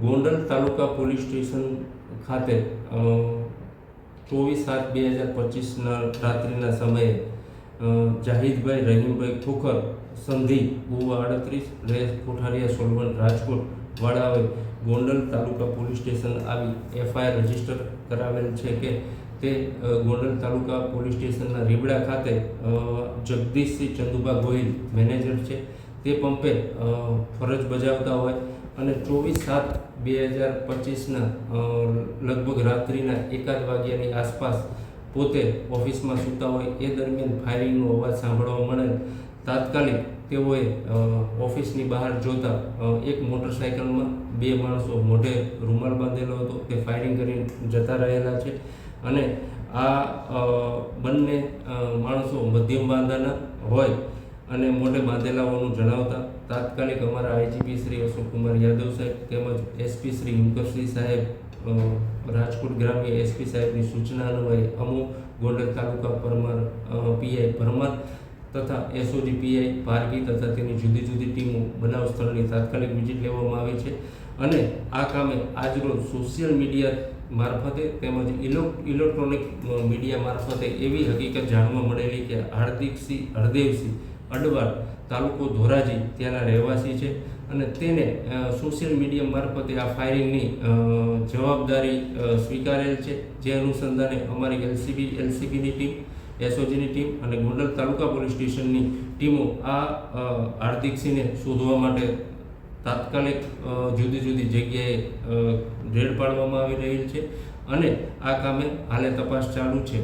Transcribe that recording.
Gondal taluka police station ખાતે ચોવીસ સાત બે હજાર પચીસના રાત્રિના સમયે જાહિદભાઈ, રહીમભાઈ ખોખર સંધિ ગોવા આડત્રીસ, રેસ, કોઠારિયા સોલવન રાજકોટ વાળાઓએ ગોંડલ તાલુકા પોલીસ સ્ટેશન આવી એફઆઈઆર રજિસ્ટર કરાવેલ છે કે તે ગોંડલ તાલુકા પોલીસ સ્ટેશનના રીબડા ખાતે જગદીશસિંહ ચંદુભા ગોહિલ મેનેજર છે. તે પંપે ફરજ બજાવતા હોય અને ચોવીસ સાત બે હજાર પચીસના લગભગ રાત્રિના એકાદ વાગ્યાની આસપાસ પોતે ઓફિસમાં સૂતા હોય એ દરમિયાન ફાયરિંગનો અવાજ સાંભળવા મળે. તાત્કાલિક તેઓએ ઓફિસની બહાર જોતા એક મોટરસાયકલમાં બે માણસો મોઢે રૂમાલ બાંધેલો હતો. તે ફાયરિંગ કરીને જતા રહેલા છે અને આ બંને માણસો મધ્યમ બાંધાના હોય અને મોઢે બાંધેલા જણાવતા તાત્કાલિક અમારા આઈજીપી શ્રી અશોકકુમાર યાદવ સાહેબ તેમજ એસપી શ્રી હિમકરસિંહ સાહેબ રાજકોટ ગ્રામ્ય એસપી સાહેબની સૂચના અન્વયે અમુક ગોંડલ તાલુકા પરમાર પીઆઈ પરમાર તથા એસઓજી પીઆઈ પારકી તથા તેની જુદી જુદી ટીમો બનાવ સ્થળની તાત્કાલિક વિઝિટ લેવામાં આવે છે. અને આ કામે આજરોજ સોશિયલ મીડિયા મારફતે તેમજ ઇલો, ઇલેક્ટ્રોનિક મીડિયા મારફતે એવી હકીકત જાણવા મળેલી કે હાર્દિકસિંહ, હરદેવસિંહ અડવાડ તાલુકો ધોરાજી ત્યાંના રહેવાસી છે અને તેને સોશિયલ મીડિયા મારફતે આ ફાયરિંગની જવાબદારી સ્વીકારેલ છે. જે અનુસંધાને અમારી એલસીબી એલસીબીની ટીમ એસઓજીની ટીમ અને ગોંડલ તાલુકા પોલીસ સ્ટેશનની ટીમો આ હાર્દિક હાર્દિકસિંહને શોધવા માટે તાત્કાલિક જુદી જુદી જગ્યાએ રેડ પાડવામાં આવી રહેલ છે અને આ કામે હાલે તપાસ ચાલુ છે.